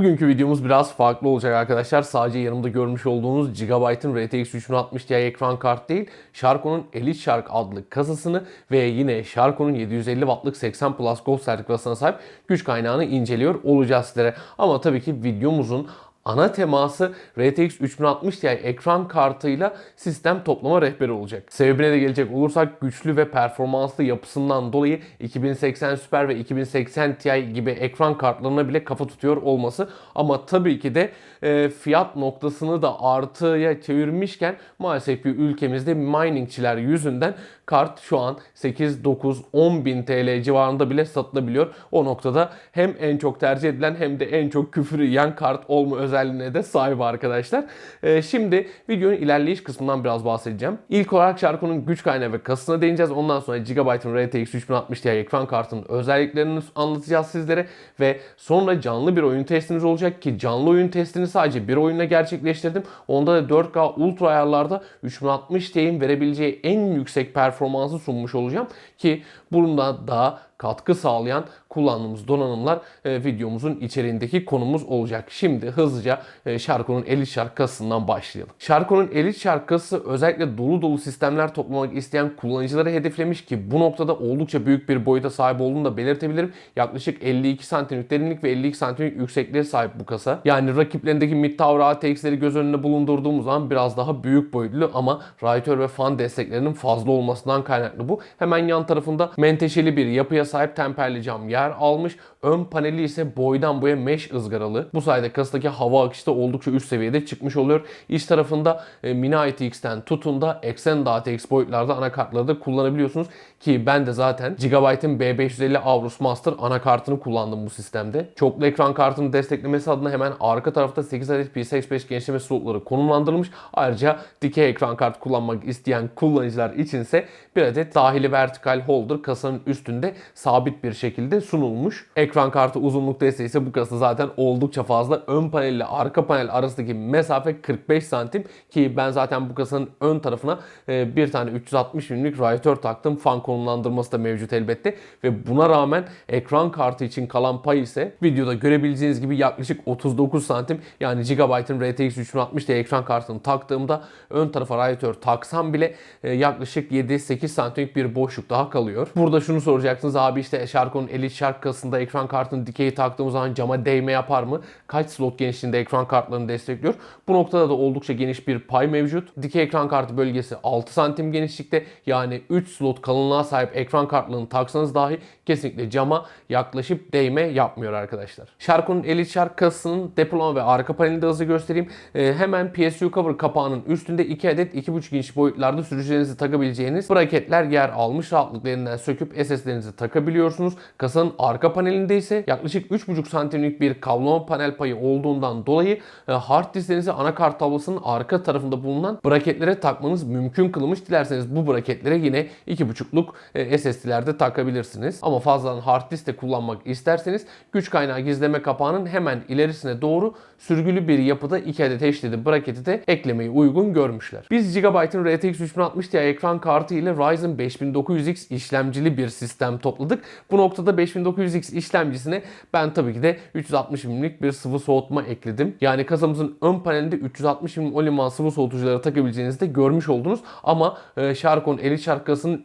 Bugünkü videomuz biraz farklı olacak arkadaşlar. Sadece yanımda görmüş olduğunuz Gigabyte'ın RTX 3060 Ti ekran kart değil, Sharko'nun Elite Shark adlı kasasını ve yine Sharko'nun 750 wattlık 80 Plus Gold sertifikasına sahip güç kaynağını inceliyor olacağız sizlere. Ama tabii ki videomuzun ana teması RTX 3060 Ti ekran kartıyla sistem toplama rehberi olacak. Sebebine de gelecek olursak güçlü ve performanslı yapısından dolayı 2080 Super ve 2080 Ti gibi ekran kartlarına bile kafa tutuyor olması. Ama tabii ki de e, fiyat noktasını da artıya çevirmişken maalesef ki ülkemizde miningçiler yüzünden kart şu an 8, 9, 10 bin TL civarında bile satılabiliyor. O noktada hem en çok tercih edilen hem de en çok küfür yiyen kart olma özelliğine de sahip arkadaşlar. Ee, şimdi videonun ilerleyiş kısmından biraz bahsedeceğim. İlk olarak Sharko'nun güç kaynağı ve kasasına değineceğiz. Ondan sonra Gigabyte'ın RTX 3060 Ti ekran kartının özelliklerini anlatacağız sizlere ve sonra canlı bir oyun testimiz olacak ki canlı oyun testini sadece bir oyunla gerçekleştirdim. Onda da 4K ultra ayarlarda 3060 Ti'nin verebileceği en yüksek performansı sunmuş olacağım ki bundan daha katkı sağlayan kullandığımız donanımlar e, videomuzun içeriğindeki konumuz olacak. Şimdi hızlıca e, Sharko'nun Elite Shark kasasından başlayalım. Sharko'nun Elite Shark kasası özellikle dolu dolu sistemler toplamak isteyen kullanıcıları hedeflemiş ki bu noktada oldukça büyük bir boyuta sahip olduğunu da belirtebilirim. Yaklaşık 52 santimlik derinlik ve 52 santimlik yüksekliğe sahip bu kasa. Yani rakiplerindeki Mid Tower ATX'leri göz önüne bulundurduğumuz zaman biraz daha büyük boyutlu ama radyatör ve fan desteklerinin fazla olmasından kaynaklı bu. Hemen yan tarafında menteşeli bir yapıya sahip temperli cam yer almış. Ön paneli ise boydan boya mesh ızgaralı. Bu sayede kasadaki hava akışı da oldukça üst seviyede çıkmış oluyor. İç tarafında e, Mini ITX'ten tutun da Extend ATX boyutlarda anakartları da kullanabiliyorsunuz. Ki ben de zaten Gigabyte'ın B550 Aorus Master anakartını kullandım bu sistemde. Çoklu ekran kartını desteklemesi adına hemen arka tarafta 8 adet PCI Express genişleme slotları konumlandırılmış. Ayrıca dikey ekran kart kullanmak isteyen kullanıcılar içinse bir adet dahili vertikal holder kasanın üstünde sabit bir şekilde sunulmuş. Ekran kartı uzunluk desteği ise bu kasa zaten oldukça fazla. Ön panel ile arka panel arasındaki mesafe 45 santim ki ben zaten bu kasanın ön tarafına e, bir tane 360 mm'lik radyatör taktım. Fan konumlandırması da mevcut elbette ve buna rağmen ekran kartı için kalan pay ise videoda görebileceğiniz gibi yaklaşık 39 santim yani Gigabyte'ın RTX 3060 Ti ekran kartını taktığımda ön tarafa radyatör taksam bile e, yaklaşık 7-8 santimlik bir boşluk daha kalıyor. Burada şunu soracaksınız abi işte Sharko'nun Elite Shark kasasında ekran kartının dikeyi taktığımız zaman cama değme yapar mı? Kaç slot genişliğinde ekran kartlarını destekliyor? Bu noktada da oldukça geniş bir pay mevcut. Dikey ekran kartı bölgesi 6 santim genişlikte yani 3 slot kalınlığa sahip ekran kartlarını taksanız dahi kesinlikle cama yaklaşıp değme yapmıyor arkadaşlar. Sharko'nun Elite Shark kasasının depolama ve arka panelini de hızlı göstereyim. Ee, hemen PSU cover kapağının üstünde 2 adet 2.5 inç boyutlarda sürücülerinizi takabileceğiniz braketler yer almış. Rahatlıklarından söküp SS'lerinizi takabiliyorsunuz. Kasanın arka panelinde ise yaklaşık 3.5 santimlik bir kablama panel payı olduğundan dolayı e, hard disklerinizi anakart tablosunun arka tarafında bulunan braketlere takmanız mümkün kılmış. Dilerseniz bu braketlere yine 2.5'luk e, SSD'lerde takabilirsiniz. Ama fazladan hard disk de kullanmak isterseniz güç kaynağı gizleme kapağının hemen ilerisine doğru sürgülü bir yapıda 2 adet HDD braketi de eklemeyi uygun görmüşler. Biz Gigabyte'ın RTX 3060 Ti ekran kartı ile Ryzen 5900X işlemcili bir sistem topladık. Bu noktada 5900X işlemcisine ben tabii ki de 360 mm'lik bir sıvı soğutma ekledim. Yani kasamızın ön panelinde 360 mm Oliman sıvı soğutucuları takabileceğinizi de görmüş oldunuz. Ama e, Sharko'nun Elite Shark kasasının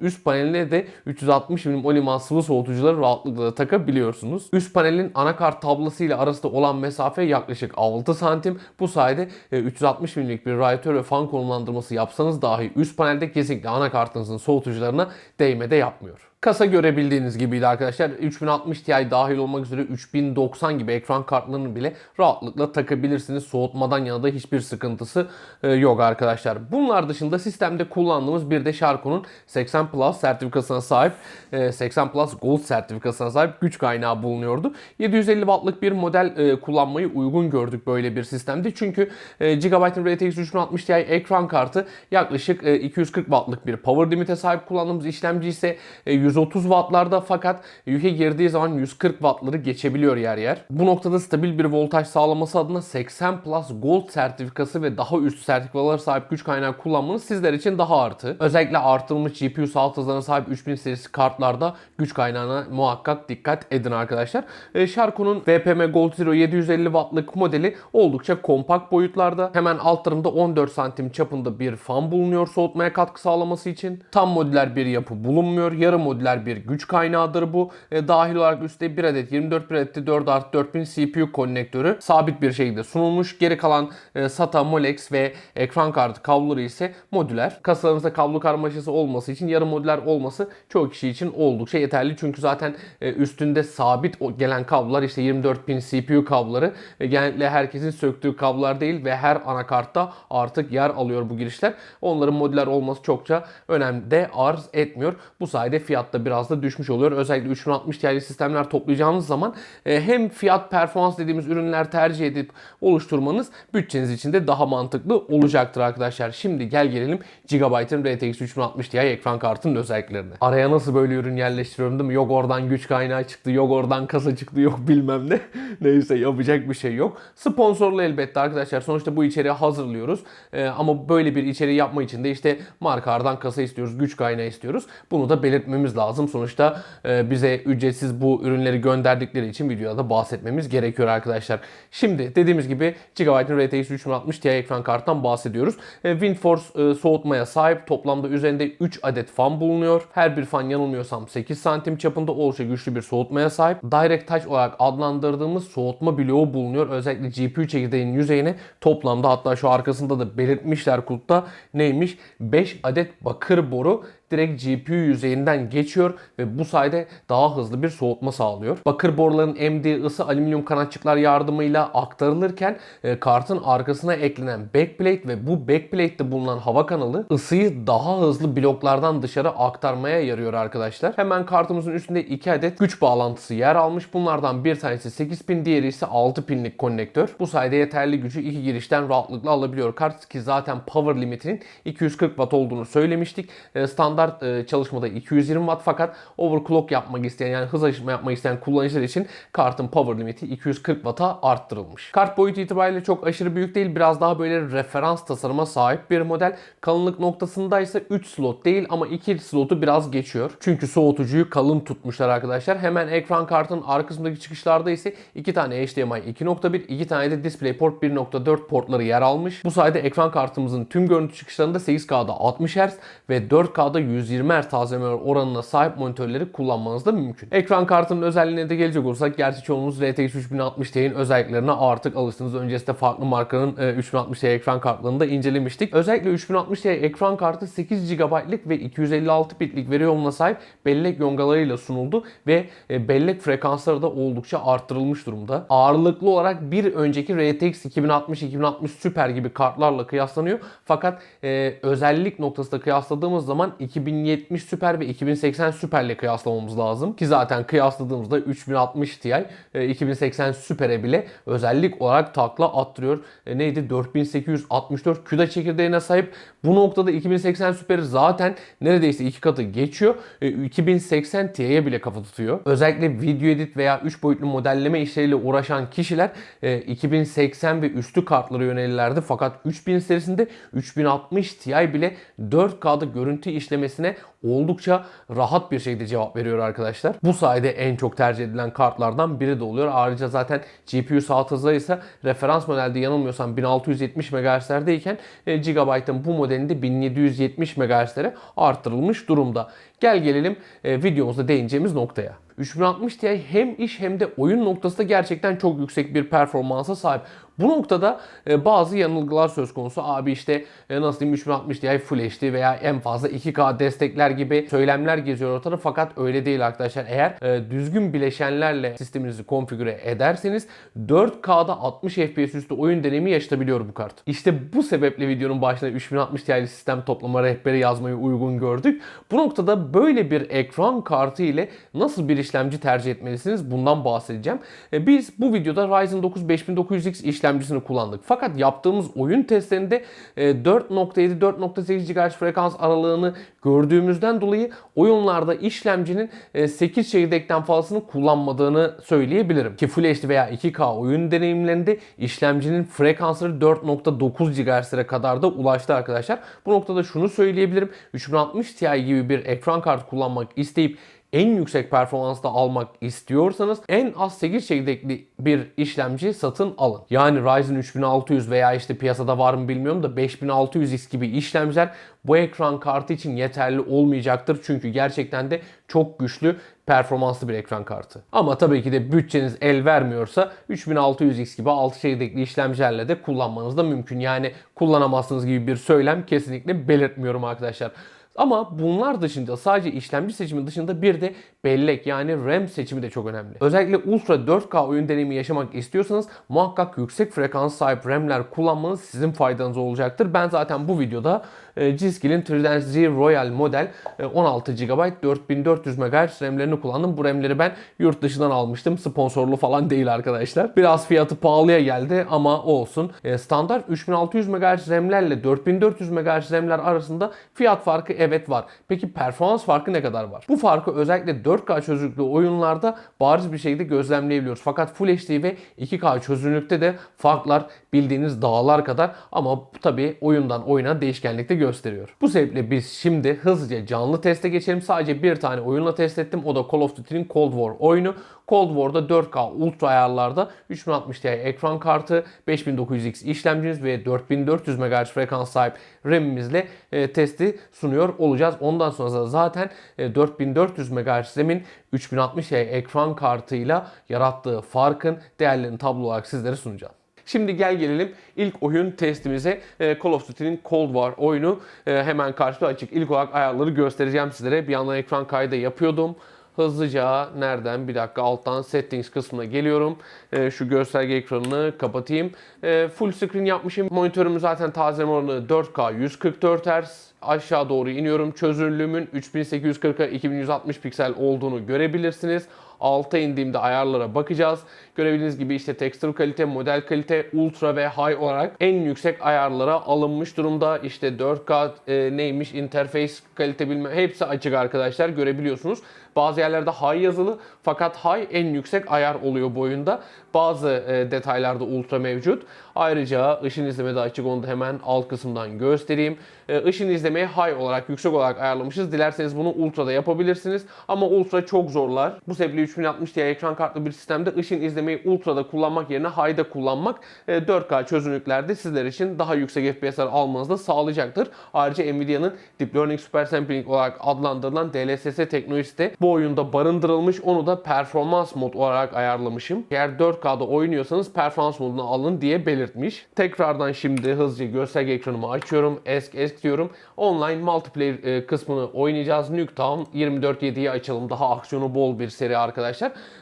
üst paneline de 360 mm Oliman sıvı soğutucuları rahatlıkla takabiliyorsunuz. Üst panelin anakart tablası ile arasında olan mesafe yaklaşık 6 santim. Bu sayede e, 360 mm'lik bir radyatör ve fan konumlandırması yapsanız dahi üst panelde kesinlikle anakartınızın soğutucularına değme de yapmıyor. Kasa görebildiğiniz gibiydi arkadaşlar. 3060 Ti dahil olmak üzere 3090 gibi ekran kartlarını bile rahatlıkla takabilirsiniz. Soğutmadan yana da hiçbir sıkıntısı e, yok arkadaşlar. Bunlar dışında sistemde kullandığımız bir de Sharko'nun 80 Plus sertifikasına sahip, e, 80 Plus Gold sertifikasına sahip güç kaynağı bulunuyordu. 750 wattlık bir model e, kullanmayı uygun gördük böyle bir sistemde. Çünkü e, Gigabyte'ın RTX 3060 Ti ekran kartı yaklaşık e, 240 wattlık bir power limit'e sahip kullandığımız işlemci ise e, 130 wattlarda fakat yüke girdiği zaman 140 wattları geçebiliyor yer yer. Bu noktada stabil bir voltaj sağlaması adına 80 Plus Gold sertifikası ve daha üst sertifikalara sahip güç kaynağı kullanmanız sizler için daha artı. Özellikle artırılmış GPU sağlık hızlarına sahip 3000 serisi kartlarda güç kaynağına muhakkak dikkat edin arkadaşlar. E, Sharko'nun VPM Gold Zero 750 wattlık modeli oldukça kompakt boyutlarda. Hemen alt tarafında 14 santim çapında bir fan bulunuyor soğutmaya katkı sağlaması için. Tam modüler bir yapı bulunmuyor. Yarı modüler bir güç kaynağıdır bu. E, dahil olarak üstte 1 adet 24 bir adet 4 artı 4000 CPU konnektörü sabit bir şekilde sunulmuş. Geri kalan e, SATA, Molex ve ekran kartı kabloları ise modüler. Kasalarımızda kablo karmaşası olması için yarı modüler olması çoğu kişi için oldukça yeterli. Çünkü zaten e, üstünde sabit gelen kablolar işte 24 pin CPU kabloları e, genellikle herkesin söktüğü kablolar değil ve her anakartta artık yer alıyor bu girişler. Onların modüler olması çokça önem de arz etmiyor. Bu sayede fiyatta biraz da düşmüş oluyor. Özellikle 3060 Ti'li sistemler toplayacağınız zaman e, hem fiyat performans dediğimiz ürünler tercih edip oluşturmanız bütçeniz için de daha mantıklı olacaktır arkadaşlar. Şimdi gel gelelim Gigabyte'ın RTX 3060 Ti ekran kartının özelliklerine. Araya nasıl böyle ürün yerleştiriyorum değil mi? Yok oradan güç kaynağı çıktı, yok oradan kasa çıktı, yok bilmem ne. Neyse yapacak bir şey yok. Sponsorlu elbette arkadaşlar. Sonuçta bu içeriği hazırlıyoruz. Ee, ama böyle bir içeriği yapma için de işte markalardan kasa istiyoruz, güç kaynağı istiyoruz. Bunu da belirtmemiz lazım. Sonuçta e, bize ücretsiz bu ürünleri gönderdikleri için videoda da bahsetmemiz gerekiyor arkadaşlar. Şimdi dediğimiz gibi Gigabyte'ın RTX 3060 Ti ekran kartından bahsediyoruz. E, WindForce e, soğutmaya sahip. Toplamda üzerinde 3 adet fan bulunuyor. Her bir fan yanılmıyorsam 8 santim çapında oldukça güçlü bir soğutmaya sahip. Direct Touch olarak adlandırdığımız soğutma bloğu bulunuyor. Özellikle GPU çekirdeğinin yüzeyine toplamda hatta şu arkasında da belirtmişler kulpta neymiş? 5 adet bakır boru direkt GPU yüzeyinden geçiyor ve bu sayede daha hızlı bir soğutma sağlıyor. Bakır boruların emdiği ısı alüminyum kanatçıklar yardımıyla aktarılırken e, kartın arkasına eklenen backplate ve bu backplate'te bulunan hava kanalı ısıyı daha hızlı bloklardan dışarı aktarmaya yarıyor arkadaşlar. Hemen kartımızın üstünde 2 adet güç bağlantısı yer almış. Bunlardan bir tanesi 8 pin, diğeri ise 6 pinlik konnektör. Bu sayede yeterli gücü iki girişten rahatlıkla alabiliyor kart ki zaten power limitinin 240 watt olduğunu söylemiştik. E, Standart e, çalışmada 220 watt fakat overclock yapmak isteyen yani hız aşımı yapmak isteyen kullanıcılar için kartın power limiti 240 watt'a arttırılmış. Kart boyutu itibariyle çok aşırı büyük değil. Biraz daha böyle referans tasarıma sahip bir model. Kalınlık noktasında ise 3 slot değil ama 2 slotu biraz geçiyor. Çünkü soğutucuyu kalın tutmuşlar arkadaşlar. Hemen ekran kartının arkasındaki çıkışlarda ise 2 tane HDMI 2.1, 2 tane de DisplayPort 1.4 portları yer almış. Bu sayede ekran kartımızın tüm görüntü çıkışlarında 8K'da 60 Hz ve 4K'da 120 Hz tazeleme oranına sahip monitörleri kullanmanız da mümkün. Ekran kartının özelliğine de gelecek olursak gerçi çoğunuz RTX 3060 Ti'nin özelliklerine artık alıştınız. Öncesinde farklı markanın e, 3060 Ti ekran kartlarını da incelemiştik. Özellikle 3060 Ti ekran kartı 8 GB'lık ve 256 bitlik veri yoğunluğuna sahip bellek yongalarıyla sunuldu ve e, bellek frekansları da oldukça arttırılmış durumda. Ağırlıklı olarak bir önceki RTX 2060-2060 Super gibi kartlarla kıyaslanıyor. Fakat e, özellik noktasında kıyasladığımız zaman 2070 Super ve 2080 Super ile kıyaslamamız lazım. Ki zaten kıyasladığımızda 3060 Ti e, 2080 Super'e bile özellik olarak takla attırıyor. E, neydi? 4864 CUDA çekirdeğine sahip. Bu noktada 2080 Super'i zaten neredeyse iki katı geçiyor. E, 2080 Ti'ye bile kafa tutuyor. Özellikle video edit veya 3 boyutlu modelleme işleriyle uğraşan kişiler e, 2080 ve üstü kartlara yönelirlerdi. Fakat 3000 serisinde 3060 Ti bile 4K'da görüntü işlemesine oldukça rahat bir şekilde cevap veriyor arkadaşlar. Bu sayede en çok tercih edilen kartlardan biri de oluyor. Ayrıca zaten GPU saat hızları ise referans modelde yanılmıyorsam 1670 MHz'lerdeyken Gigabyte'ın bu modelinde 1770 MHz'lere arttırılmış durumda. Gel gelelim e, videomuzda değineceğimiz noktaya. 3060 Ti hem iş hem de oyun noktasında gerçekten çok yüksek bir performansa sahip. Bu noktada e, bazı yanılgılar söz konusu. Abi işte e, nasıl diyeyim 3060 Ti Full HD veya en fazla 2K destekler gibi söylemler geziyor ortada. Fakat öyle değil arkadaşlar. Eğer e, düzgün bileşenlerle sisteminizi konfigüre ederseniz 4K'da 60 FPS üstü oyun deneyimi yaşatabiliyor bu kart. İşte bu sebeple videonun başına 3060 Ti'li sistem toplama rehberi yazmayı uygun gördük. Bu noktada böyle bir ekran kartı ile nasıl bir işlemci tercih etmelisiniz bundan bahsedeceğim. Biz bu videoda Ryzen 9 5900X işlemcisini kullandık. Fakat yaptığımız oyun testlerinde e, 4.7-4.8 GHz frekans aralığını gördüğümüz gördüğünüzden dolayı oyunlarda işlemcinin e, 8 çekirdekten fazlasını kullanmadığını söyleyebilirim. Ki Full HD veya 2K oyun deneyimlerinde işlemcinin frekansları 4.9 GHz'lere kadar da ulaştı arkadaşlar. Bu noktada şunu söyleyebilirim. 3060 Ti gibi bir ekran kartı kullanmak isteyip en yüksek performansta almak istiyorsanız en az 8 çekirdekli bir işlemci satın alın. Yani Ryzen 3600 veya işte piyasada var mı bilmiyorum da 5600X gibi işlemciler bu ekran kartı için yeterli olmayacaktır. Çünkü gerçekten de çok güçlü performanslı bir ekran kartı. Ama tabii ki de bütçeniz el vermiyorsa 3600X gibi 6 çekirdekli işlemcilerle de kullanmanız da mümkün. Yani kullanamazsınız gibi bir söylem kesinlikle belirtmiyorum arkadaşlar. Ama bunlar dışında sadece işlemci seçimi dışında bir de bellek yani RAM seçimi de çok önemli. Özellikle Ultra 4K oyun deneyimi yaşamak istiyorsanız muhakkak yüksek frekans sahip RAM'ler kullanmanız sizin faydanız olacaktır. Ben zaten bu videoda e, G-Skill'in Trident Z Royal model e, 16 GB 4400 MHz RAM'lerini kullandım. Bu RAM'leri ben yurt dışından almıştım. Sponsorlu falan değil arkadaşlar. Biraz fiyatı pahalıya geldi ama olsun. E, standart 3600 MHz RAM'lerle 4400 MHz RAM'ler arasında fiyat farkı evet var. Peki performans farkı ne kadar var? Bu farkı özellikle 4K çözünürlüklü oyunlarda bariz bir şekilde gözlemleyebiliyoruz. Fakat Full HD ve 2K çözünürlükte de farklar bildiğiniz dağlar kadar ama tabii oyundan oyuna değişkenlikte gösteriyor. Bu sebeple biz şimdi hızlıca canlı teste geçelim. Sadece bir tane oyunla test ettim. O da Call of Duty'nin Cold War oyunu. Cold War'da 4K ultra ayarlarda 3060 Ti ekran kartı, 5900X işlemcimiz ve 4400 MHz frekans sahip RAM'imizle e, testi sunuyor olacağız. Ondan sonra da zaten e, 4400 MHz RAM'in 3060 Ti ekran kartıyla yarattığı farkın değerlerini tablo olarak sizlere sunacağım. Şimdi gel gelelim ilk oyun testimize. Ee, Call of Duty'nin Cold War oyunu Ee, hemen karşıda açık. İlk olarak ayarları göstereceğim sizlere. Bir yandan ekran kaydı yapıyordum. Hızlıca nereden bir dakika alttan settings kısmına geliyorum. Ee, şu gösterge ekranını kapatayım. Ee, full screen yapmışım. Monitörümün zaten tazeleme oranı 4K 144 Hz. Aşağı doğru iniyorum. Çözünürlüğümün 3840'a 2160 piksel olduğunu görebilirsiniz. Alta indiğimde ayarlara bakacağız. Görebildiğiniz gibi işte texture kalite, model kalite, ultra ve high olarak en yüksek ayarlara alınmış durumda. İşte 4K e, neymiş, interface kalite bilmem hepsi açık arkadaşlar görebiliyorsunuz. Bazı yerlerde high yazılı fakat high en yüksek ayar oluyor bu oyunda. Bazı e, detaylarda ultra mevcut. Ayrıca ışın izleme de açık onu da hemen alt kısımdan göstereyim. E, ışın izlemeyi high olarak, yüksek olarak ayarlamışız. Dilerseniz bunu ultra'da yapabilirsiniz. Ama ultra çok zorlar. Bu sebeple 3060 Ti ekran kartlı bir sistemde ışın izlemeyi ultra'da kullanmak yerine high'da kullanmak e, 4K çözünürlüklerde sizler için daha yüksek FPS'ler almanızı da sağlayacaktır. Ayrıca Nvidia'nın Deep Learning Super Sampling olarak adlandırılan DLSS teknolojisi de bu oyunda barındırılmış. Onu da performans mod olarak ayarlamışım. Eğer 4K'da oynuyorsanız performans moduna alın diye belirtmiş. Tekrardan şimdi hızlıca gösterge ekranımı açıyorum. Esk esk diyorum. Online multiplayer e, kısmını oynayacağız. Nuketown 24.7'yi açalım. Daha aksiyonu bol bir seri arkadaşlar.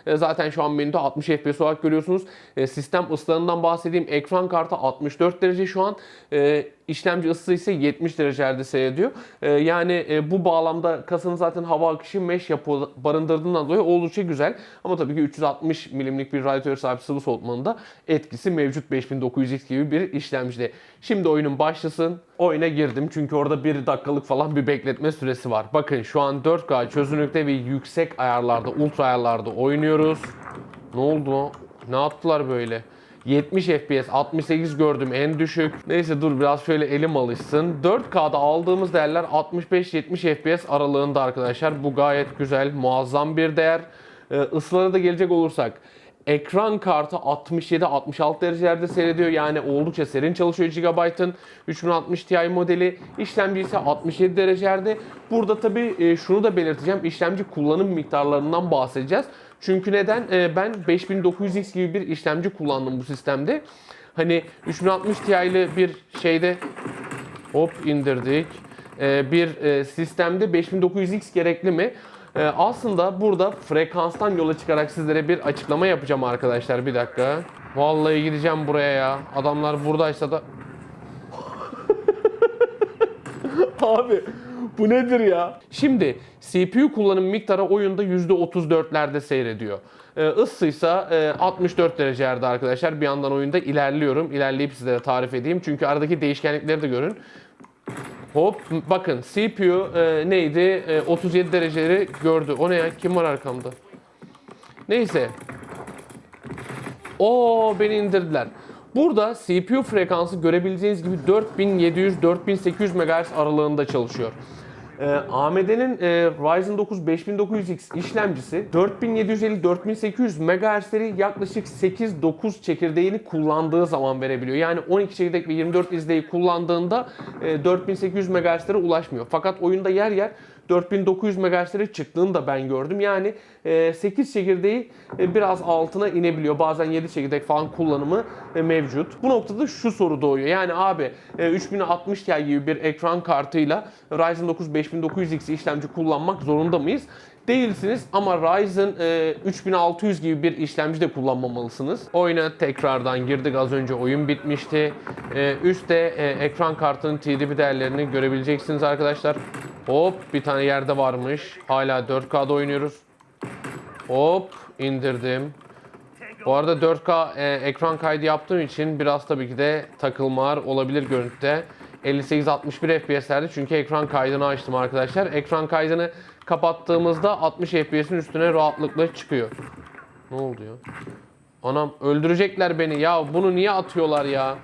E, zaten şu an menüde 60 FPS olarak görüyorsunuz. E, sistem ısılarından bahsedeyim. Ekran kartı 64 derece şu an. E, işlemci ısısı ise 70 derecelerde seyrediyor. Ee, yani e, bu bağlamda kasanın zaten hava akışı mesh yapı barındırdığından dolayı oldukça güzel. Ama tabii ki 360 milimlik bir radyatör sahip sıvı soğutmanın da etkisi mevcut 5900X gibi bir işlemcide. Şimdi oyunun başlasın. Oyuna girdim çünkü orada bir dakikalık falan bir bekletme süresi var. Bakın şu an 4K çözünürlükte ve yüksek ayarlarda, ultra ayarlarda oynuyoruz. Ne oldu? Ne yaptılar böyle? 70 FPS, 68 gördüm en düşük. Neyse dur biraz şöyle elim alışsın. 4K'da aldığımız değerler 65-70 FPS aralığında arkadaşlar. Bu gayet güzel, muazzam bir değer. Ee, ısılara da gelecek olursak. Ekran kartı 67-66 derecelerde seyrediyor. Yani oldukça serin çalışıyor Gigabyte'ın 3060 Ti modeli. İşlemci ise 67 derecelerde. Burada tabii e, şunu da belirteceğim. İşlemci kullanım miktarlarından bahsedeceğiz. Çünkü neden? E, ben 5900X gibi bir işlemci kullandım bu sistemde. Hani 3060 Ti'li bir şeyde hop indirdik. E, bir e, sistemde 5900X gerekli mi? E, aslında burada frekanstan yola çıkarak sizlere bir açıklama yapacağım arkadaşlar. Bir dakika. Vallahi gideceğim buraya ya. Adamlar buradaysa da... Abi bu nedir ya? Şimdi CPU kullanım miktarı oyunda %34'lerde seyrediyor. Ee, ısıysa e, 64 derecelerde arkadaşlar. Bir yandan oyunda ilerliyorum. İlerleyip sizlere tarif edeyim. Çünkü aradaki değişkenlikleri de görün. Hop bakın CPU e, neydi? E, 37 dereceleri gördü. O ne ya? Kim var arkamda? Neyse. O beni indirdiler. Burada CPU frekansı görebileceğiniz gibi 4700-4800 MHz aralığında çalışıyor. Ee, AMD'nin e, Ryzen 9 5900X işlemcisi 4750-4800 MHz'leri yaklaşık 8-9 çekirdeğini kullandığı zaman verebiliyor. Yani 12 çekirdek ve 24 izleyi kullandığında e, 4800 MHz'lere ulaşmıyor. Fakat oyunda yer yer 4900 MHz'lere çıktığını da ben gördüm. Yani e, 8 çekirdeği e, biraz altına inebiliyor. Bazen 7 çekirdek falan kullanımı e, mevcut. Bu noktada şu soru doğuyor. Yani abi e, 3060 Ti gibi bir ekran kartıyla Ryzen 9 5900X işlemci kullanmak zorunda mıyız? Değilsiniz ama Ryzen e, 3600 gibi bir işlemci de kullanmamalısınız. Oyuna tekrardan girdik. Az önce oyun bitmişti. E, üstte e, ekran kartının TDP değerlerini görebileceksiniz arkadaşlar. Hop bir tane yerde varmış. Hala 4K'da oynuyoruz. Hop indirdim. Bu arada 4K e, ekran kaydı yaptığım için biraz tabii ki de takılmalar olabilir görüntüde. 58-61 FPS'lerde çünkü ekran kaydını açtım arkadaşlar. Ekran kaydını kapattığımızda 60 FPS'in üstüne rahatlıkla çıkıyor. Ne oldu ya? Anam öldürecekler beni ya bunu niye atıyorlar ya?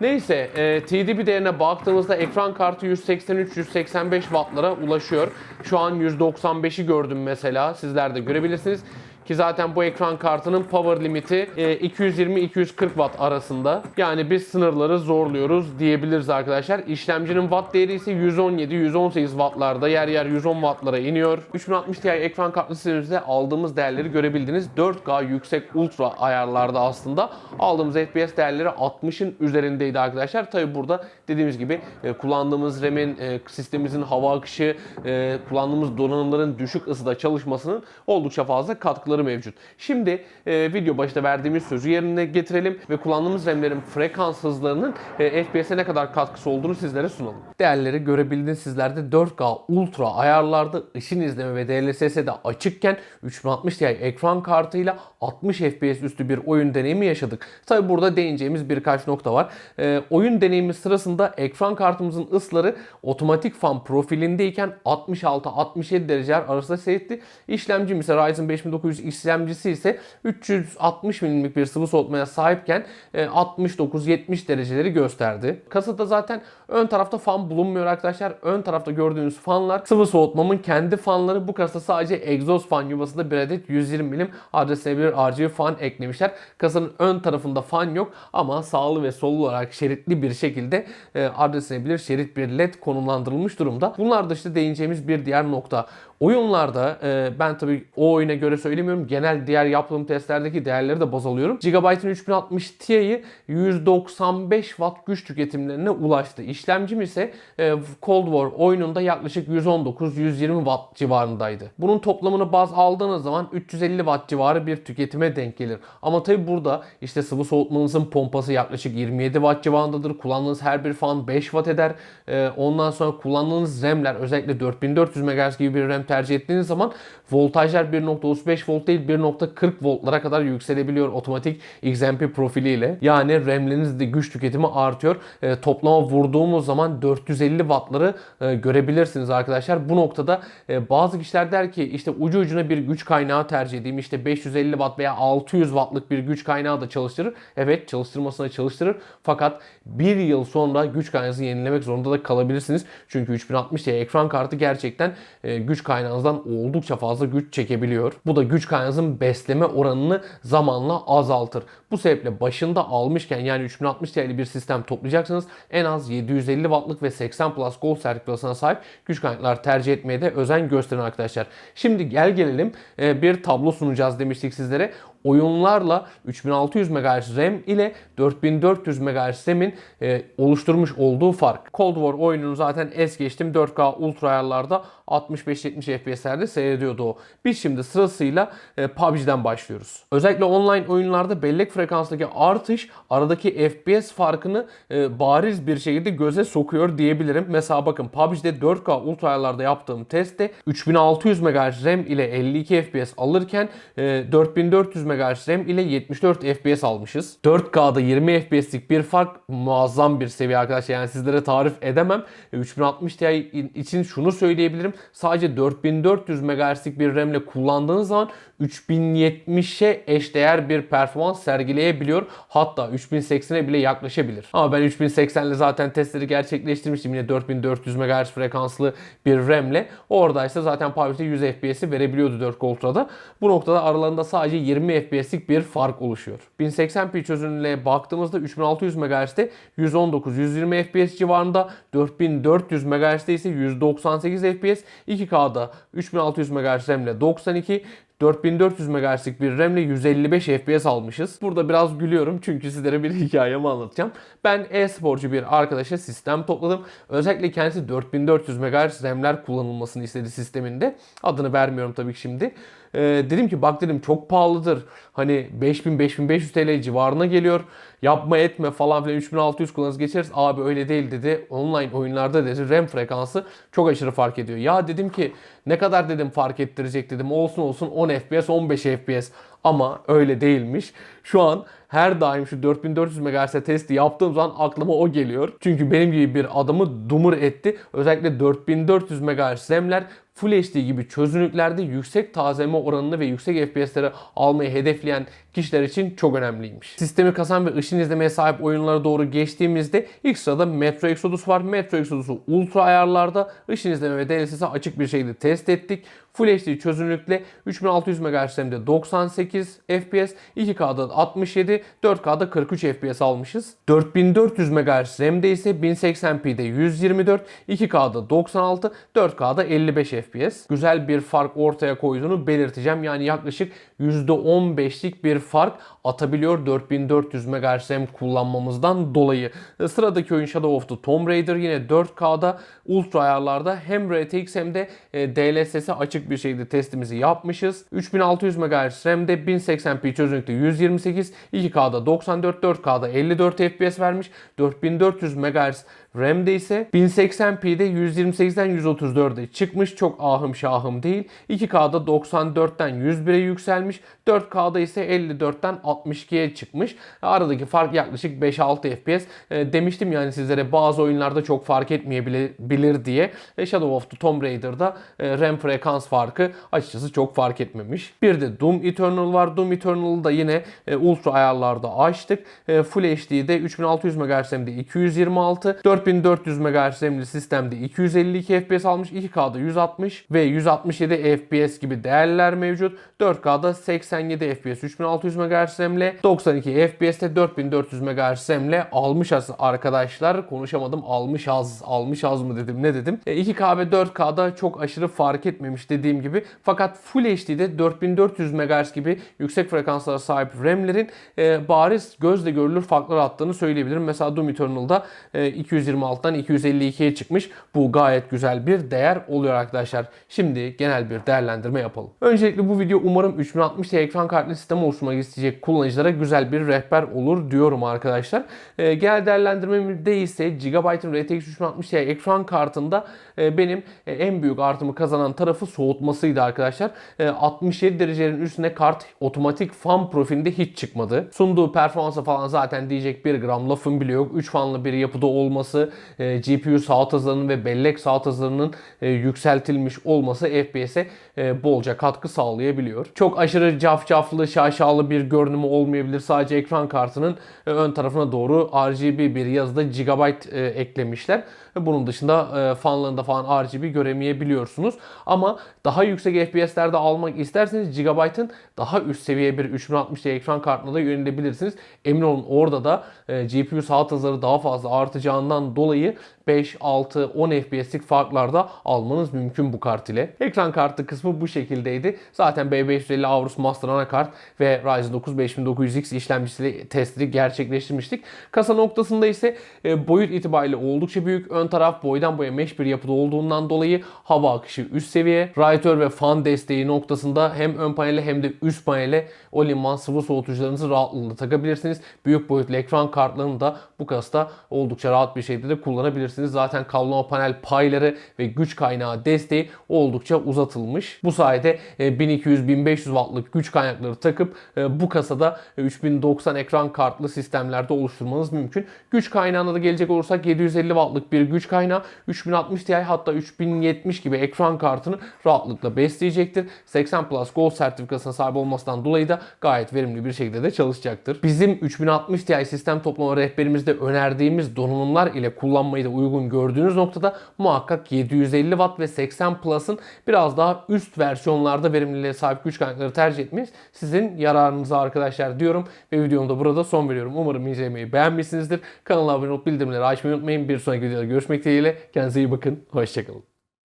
Neyse e, TDP değerine baktığımızda ekran kartı 183-185 wattlara ulaşıyor. Şu an 195'i gördüm mesela sizler de görebilirsiniz. Ki zaten bu ekran kartının power limiti e, 220-240 watt arasında. Yani biz sınırları zorluyoruz diyebiliriz arkadaşlar. İşlemcinin watt değeri ise 117-118 wattlarda yer yer 110 wattlara iniyor. 3060 Ti ekran kartlı sistemimizde aldığımız değerleri görebildiğiniz 4K yüksek ultra ayarlarda aslında aldığımız FPS değerleri 60'ın üzerindeydi arkadaşlar. Tabi burada dediğimiz gibi e, kullandığımız RAM'in, e, sistemimizin hava akışı, e, kullandığımız donanımların düşük ısıda çalışmasının oldukça fazla katkıları mevcut. Şimdi e, video başında verdiğimiz sözü yerine getirelim ve kullandığımız RAM'lerin frekans hızlarının e, FPS'e ne kadar katkısı olduğunu sizlere sunalım. Değerleri görebildiğiniz sizlerde 4K ultra ayarlarda ışın izleme ve DLSS'de açıkken 3060 Ti ekran kartıyla 60 FPS üstü bir oyun deneyimi yaşadık. Tabi burada değineceğimiz birkaç nokta var. E, oyun deneyimi sırasında ekran kartımızın ısıları otomatik fan profilindeyken 66-67 dereceler arasında seyretti. İşlemcim ise Ryzen 5900 işlemcisi ise 360 mm'lik bir sıvı soğutmaya sahipken e, 69-70 dereceleri gösterdi. Kasada zaten ön tarafta fan bulunmuyor arkadaşlar. Ön tarafta gördüğünüz fanlar sıvı soğutmamın kendi fanları. Bu kasada sadece egzoz fan yuvasında bir adet 120 milim adreslenebilir RGB fan eklemişler. Kasanın ön tarafında fan yok ama sağlı ve sollu olarak şeritli bir şekilde e, adreslenebilir şerit bir led konumlandırılmış durumda. Bunlar da işte değineceğimiz bir diğer nokta. Oyunlarda e, ben tabii o oyuna göre söylemiyorum. Genel diğer yaptığım testlerdeki değerleri de baz alıyorum. Gigabyte'ın 3060 Ti'yi 195 watt güç tüketimlerine ulaştı. İşlemcim ise e, Cold War oyununda yaklaşık 119-120 watt civarındaydı. Bunun toplamını baz aldığınız zaman 350 watt civarı bir tüketime denk gelir. Ama tabii burada işte sıvı soğutmanızın pompası yaklaşık 27 watt civarındadır. Kullandığınız her bir fan 5 watt eder. E, ondan sonra kullandığınız RAM'ler özellikle 4400 MHz gibi bir RAM tercih ettiğiniz zaman voltajlar 1.35 volt değil 1.40 voltlara kadar yükselebiliyor otomatik XMP profiliyle. Yani RAM'lerinizde güç tüketimi artıyor. E, toplama vurduğumuz zaman 450 wattları e, görebilirsiniz arkadaşlar. Bu noktada e, bazı kişiler der ki işte ucu ucuna bir güç kaynağı tercih edeyim. İşte 550 watt veya 600 wattlık bir güç kaynağı da çalıştırır. Evet çalıştırmasına çalıştırır. Fakat bir yıl sonra güç kaynağınızı yenilemek zorunda da kalabilirsiniz. Çünkü 3060 Ti ekran kartı gerçekten e, güç kaynağınızdan oldukça fazla güç çekebiliyor. Bu da güç kaynağınızın besleme oranını zamanla azaltır. Bu sebeple başında almışken yani 3060 Ti'li bir sistem toplayacaksınız. En az 750 wattlık ve 80 Plus Gold sertifikasına sahip güç kaynaklar tercih etmeye de özen gösterin arkadaşlar. Şimdi gel gelelim e, bir tablo sunacağız demiştik sizlere oyunlarla 3600 MHz RAM ile 4400 MHz RAM'in e, oluşturmuş olduğu fark. Cold War oyununu zaten es geçtim 4K ultra ayarlarda 65-70 FPS'lerde seyrediyordu o. Biz şimdi sırasıyla e, PUBG'den başlıyoruz. Özellikle online oyunlarda bellek frekanstaki artış aradaki FPS farkını e, bariz bir şekilde göze sokuyor diyebilirim. Mesela bakın PUBG'de 4K ultra ayarlarda yaptığım testte 3600 MHz RAM ile 52 FPS alırken e, 4400 MHz RAM ile 74 FPS almışız. 4K'da 20 FPS'lik bir fark muazzam bir seviye arkadaşlar. Yani sizlere tarif edemem. 3060 Ti için şunu söyleyebilirim. Sadece 4400 MHz'lik bir RAM ile kullandığınız zaman 3070'e eşdeğer bir performans sergileyebiliyor. Hatta 3080'e bile yaklaşabilir. Ama ben 3080 ile zaten testleri gerçekleştirmiştim. Yine 4400 MHz frekanslı bir RAM ile. Oradaysa zaten PUBG'de 100 FPS'i verebiliyordu 4 Ultra'da. Bu noktada aralarında sadece 20 FPS'lik bir fark oluşuyor. 1080p çözünürlüğe baktığımızda 3600 MHz'de 119-120 FPS civarında, 4400 MHz'de ise 198 FPS, 2K'da 3600 MHz RAM ile 92, 4400 MHz'lik bir RAM ile 155 FPS almışız. Burada biraz gülüyorum çünkü sizlere bir hikayemi anlatacağım. Ben e-sporcu bir arkadaşa sistem topladım. Özellikle kendisi 4400 MHz RAM'ler kullanılmasını istedi sisteminde. Adını vermiyorum tabii ki şimdi. Ee, dedim ki bak dedim çok pahalıdır. Hani 5000-5500 TL civarına geliyor. Yapma etme falan filan 3600 kullanırız geçeriz. Abi öyle değil dedi. Online oyunlarda dedi RAM frekansı çok aşırı fark ediyor. Ya dedim ki ne kadar dedim fark ettirecek dedim. Olsun olsun 10 FPS 15 FPS. Ama öyle değilmiş. Şu an her daim şu 4400 MHz testi yaptığım zaman aklıma o geliyor. Çünkü benim gibi bir adamı dumur etti. Özellikle 4400 MHz RAM'ler Full HD gibi çözünürlüklerde yüksek tazeleme oranını ve yüksek FPS'leri almayı hedefleyen kişiler için çok önemliymiş. Sistemi kasan ve ışın izlemeye sahip oyunlara doğru geçtiğimizde ilk sırada Metro Exodus var. Metro Exodus'u ultra ayarlarda ışın izleme ve DLSS'i açık bir şekilde test ettik. Full HD çözünürlükle 3600 MHz RAM'de 98 FPS, 2K'da 67, 4K'da 43 FPS almışız. 4400 MHz RAM'de ise 1080p'de 124, 2K'da 96, 4K'da 55 FPS. Güzel bir fark ortaya koyduğunu belirteceğim. Yani yaklaşık %15'lik bir fark atabiliyor 4400 MHz RAM kullanmamızdan dolayı. Sıradaki oyun Shadow of the Tomb Raider yine 4K'da ultra ayarlarda hem RTX hem de e, DLSS'e açık bir şekilde testimizi yapmışız. 3600 MHz RAM'de 1080p çözünürlükte 128, 2K'da 94, 4K'da 54 FPS vermiş. 4400 MHz RAM'de ise 1080p'de 128'den 134'e çıkmış. Çok ahım şahım değil. 2K'da 94'ten 101'e yükselmiş. 4K'da ise 54'ten 62'ye çıkmış. Aradaki fark yaklaşık 5-6 FPS. E, demiştim yani sizlere bazı oyunlarda çok fark etmeyebilir diye. E, Shadow of the Tomb Raider'da e, RAM frekans farkı açıkçası çok fark etmemiş. Bir de Doom Eternal var. Doom Eternal'ı da yine e, ultra ayarlarda açtık. E, Full HD'de 3600 MHz RAM'de 226, 4400 MHz RAM'li sistemde 252 FPS almış. 2K'da 160 ve 167 FPS gibi değerler mevcut. 4K'da 87 FPS 3600 MHz RAM'le 92 FPS'te 4400 MHz RAM'le almış az arkadaşlar. Konuşamadım almış az almış az mı dedim ne dedim. E, 2K ve 4K'da çok aşırı fark etmemiş dediğim gibi. Fakat Full HD'de 4400 MHz gibi yüksek frekanslara sahip RAM'lerin e, bariz gözle görülür farklar attığını söyleyebilirim. Mesela Doom Eternal'da e, 226'dan 252'ye çıkmış. Bu gayet güzel bir değer oluyor arkadaşlar. Şimdi genel bir değerlendirme yapalım. Öncelikle bu video umarım 3060 Ti ekran kartlı sistem oluşturmak isteyecek kullanıcılara güzel bir rehber olur diyorum arkadaşlar. E, genel değerlendirmemde ise Gigabyte'ın RTX 3060 Ti ekran kartında e, benim e, en büyük artımı kazanan tarafı soğutmasıydı arkadaşlar. E, 67 derecelerin üstüne kart otomatik fan profilinde hiç çıkmadı. Sunduğu performansa falan zaten diyecek bir gram lafım bile yok. 3 fanlı bir yapıda olması, e, GPU saat hızlarının ve bellek saat hızlarının e, yükseltilmiş olması FPS'e e, bolca katkı sağlayabiliyor. Çok aşırı cafcaflı, şaşalı bir görünümü olmayabilir. Sadece ekran kartının e, ön tarafına doğru RGB bir yazıda Gigabyte e, eklemişler. Bunun dışında e, fanlarında falan RGB göremeyebiliyorsunuz. Ama daha yüksek FPS'lerde almak isterseniz Gigabyte'ın daha üst seviye bir 3060 Ti ekran kartına da yönelebilirsiniz. Emin olun orada da e, GPU saat hızları daha fazla artacağından dolayı 5, 6, 10 FPS'lik farklarda almanız mümkün bu kart ile. Ekran kartı kısmı bu şekildeydi. Zaten B550 Aorus Master anakart ve Ryzen 9 5900X işlemcisiyle testleri gerçekleştirmiştik. Kasa noktasında ise e, boyut itibariyle oldukça büyük. Ön taraf boydan boya mesh bir yapıda olduğundan dolayı hava akışı üst seviye. Radyatör ve fan desteği noktasında hem ön panele hem de üst panele all-in-one sıvı soğutucularınızı rahatlıkla takabilirsiniz. Büyük boyutlu ekran kartlarını da bu kasta oldukça rahat bir şekilde şekilde de kullanabilirsiniz. Zaten kablama panel payları ve güç kaynağı desteği oldukça uzatılmış. Bu sayede e, 1200-1500 wattlık güç kaynakları takıp e, bu kasada e, 3090 ekran kartlı sistemlerde oluşturmanız mümkün. Güç kaynağına da gelecek olursak 750 wattlık bir güç kaynağı 3060 Ti hatta 3070 gibi ekran kartını rahatlıkla besleyecektir. 80 Plus Gold sertifikasına sahip olmasından dolayı da gayet verimli bir şekilde de çalışacaktır. Bizim 3060 Ti sistem toplama rehberimizde önerdiğimiz donanımlar ile kullanmayı da uygun gördüğünüz noktada muhakkak 750 Watt ve 80 Plus'ın biraz daha üst versiyonlarda verimliliğe sahip güç kaynakları tercih etmeniz sizin yararınıza arkadaşlar diyorum ve videomu da burada son veriyorum. Umarım izlemeyi beğenmişsinizdir. Kanala abone olup bildirimleri açmayı unutmayın. Bir sonraki videoda görüşmek dileğiyle. Kendinize iyi bakın. Hoşçakalın.